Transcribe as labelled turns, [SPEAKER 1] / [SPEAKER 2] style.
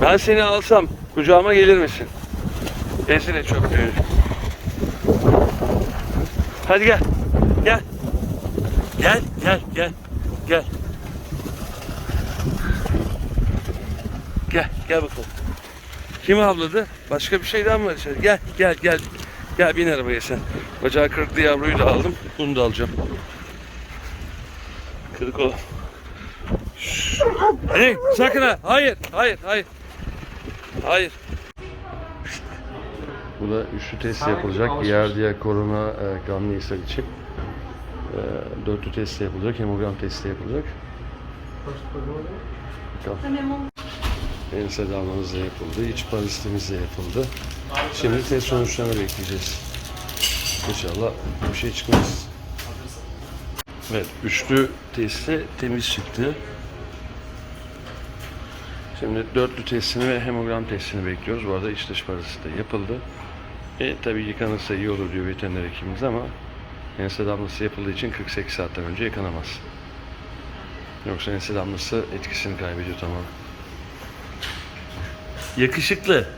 [SPEAKER 1] Ben seni alsam kucağıma gelir misin? Ezine çöplüğünü. Hadi gel. Gel. Gel, gel, gel. Gel. Gel, gel bakalım. Kim avladı? Başka bir şeyden mi var içeri? Gel, gel, gel. Gel bin arabaya sen. Bacağı kırıklı yavruyu da aldım. Bunu da alacağım. Kırık o. Hey, sakın ha. Hayır, hayır, hayır. Hayır. Bu da üçlü test yapılacak. Diğer diğer korona e, kanlı ishal için. E, dörtlü test yapılacak. Hemogram testi yapılacak. Bakalım. Ense damlamız da yapıldı. İç parazitimiz de yapıldı. Şimdi test sonuçlarını bekleyeceğiz. İnşallah bir şey çıkmaz. Evet, üçlü testi temiz çıktı. Şimdi dörtlü testini ve hemogram testini bekliyoruz. Bu arada iç dış parazit de yapıldı. E tabii yıkanırsa iyi olur diyor veteriner hekimimiz ama ense damlası yapıldığı için 48 saatten önce yıkanamaz. Yoksa ense damlası etkisini kaybediyor tamam. Yakışıklı.